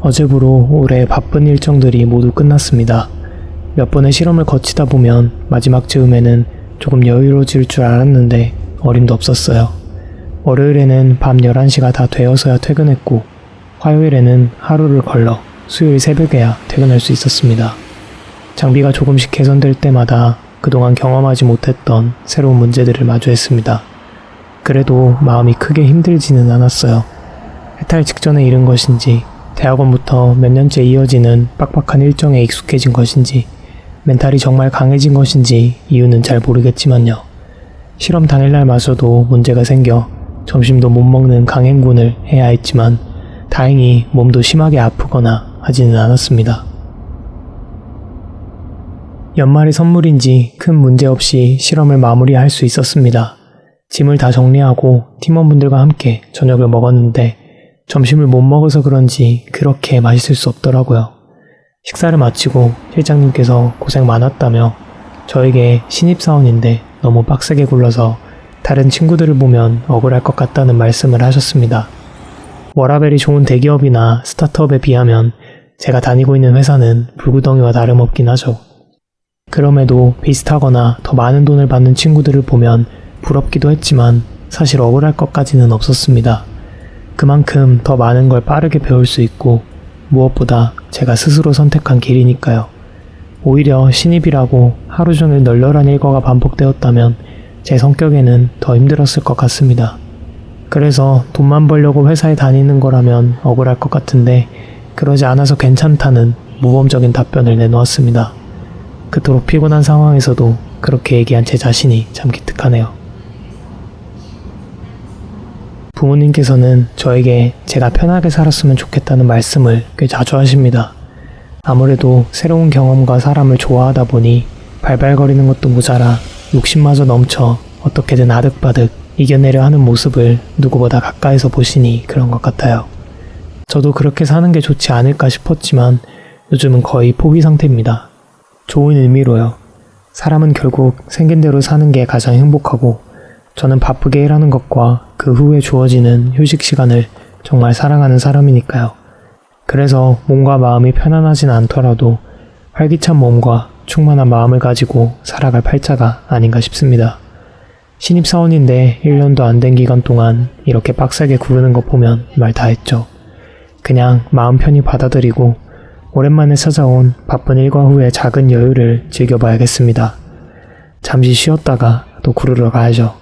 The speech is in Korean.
어제부로 올해 바쁜 일정들이 모두 끝났습니다. 몇 번의 실험을 거치다 보면 마지막 즈음에는 조금 여유로워질 줄 알았는데 어림도 없었어요. 월요일에는 밤 11시가 다 되어서야 퇴근했고 화요일에는 하루를 걸러 수요일 새벽에야 퇴근할 수 있었습니다. 장비가 조금씩 개선될 때마다 그동안 경험하지 못했던 새로운 문제들을 마주했습니다. 그래도 마음이 크게 힘들지는 않았어요. 해탈 직전에 이른 것인지, 대학원부터 몇 년째 이어지는 빡빡한 일정에 익숙해진 것인지, 멘탈이 정말 강해진 것인지 이유는 잘 모르겠지만요. 실험 당일날마저도 문제가 생겨 점심도 못 먹는 강행군을 해야 했지만 다행히 몸도 심하게 아프거나 하지는 않았습니다. 연말이 선물인지 큰 문제 없이 실험을 마무리할 수 있었습니다. 짐을 다 정리하고 팀원분들과 함께 저녁을 먹었는데 점심을 못 먹어서 그런지 그렇게 맛있을 수 없더라고요. 식사를 마치고 실장님께서 고생 많았다며 저에게 신입사원인데 너무 빡세게 굴러서 다른 친구들을 보면 억울할 것 같다는 말씀을 하셨습니다. 워라벨이 좋은 대기업이나 스타트업에 비하면 제가 다니고 있는 회사는 불구덩이와 다름없긴 하죠. 그럼에도 비슷하거나 더 많은 돈을 받는 친구들을 보면 부럽기도 했지만 사실 억울할 것까지는 없었습니다. 그만큼 더 많은 걸 빠르게 배울 수 있고 무엇보다 제가 스스로 선택한 길이니까요. 오히려 신입이라고 하루 종일 널널한 일과가 반복되었다면 제 성격에는 더 힘들었을 것 같습니다. 그래서 돈만 벌려고 회사에 다니는 거라면 억울할 것 같은데 그러지 않아서 괜찮다는 모범적인 답변을 내놓았습니다. 그토록 피곤한 상황에서도 그렇게 얘기한 제 자신이 참 기특하네요. 부모님께서는 저에게 제가 편하게 살았으면 좋겠다는 말씀을 꽤 자주 하십니다. 아무래도 새로운 경험과 사람을 좋아하다 보니 발발거리는 것도 모자라 욕심마저 넘쳐 어떻게든 아득바득 이겨내려 하는 모습을 누구보다 가까이서 보시니 그런 것 같아요. 저도 그렇게 사는 게 좋지 않을까 싶었지만 요즘은 거의 포기 상태입니다. 좋은 의미로요. 사람은 결국 생긴 대로 사는 게 가장 행복하고 저는 바쁘게 일하는 것과 그 후에 주어지는 휴식 시간을 정말 사랑하는 사람이니까요. 그래서 몸과 마음이 편안하진 않더라도 활기찬 몸과 충만한 마음을 가지고 살아갈 팔자가 아닌가 싶습니다. 신입사원인데 1년도 안 된 기간 동안 이렇게 빡세게 구르는 것 보면 말 다 했죠. 그냥 마음 편히 받아들이고 오랜만에 찾아온 바쁜 일과 후에 작은 여유를 즐겨봐야겠습니다. 잠시 쉬었다가 또 구르러 가야죠.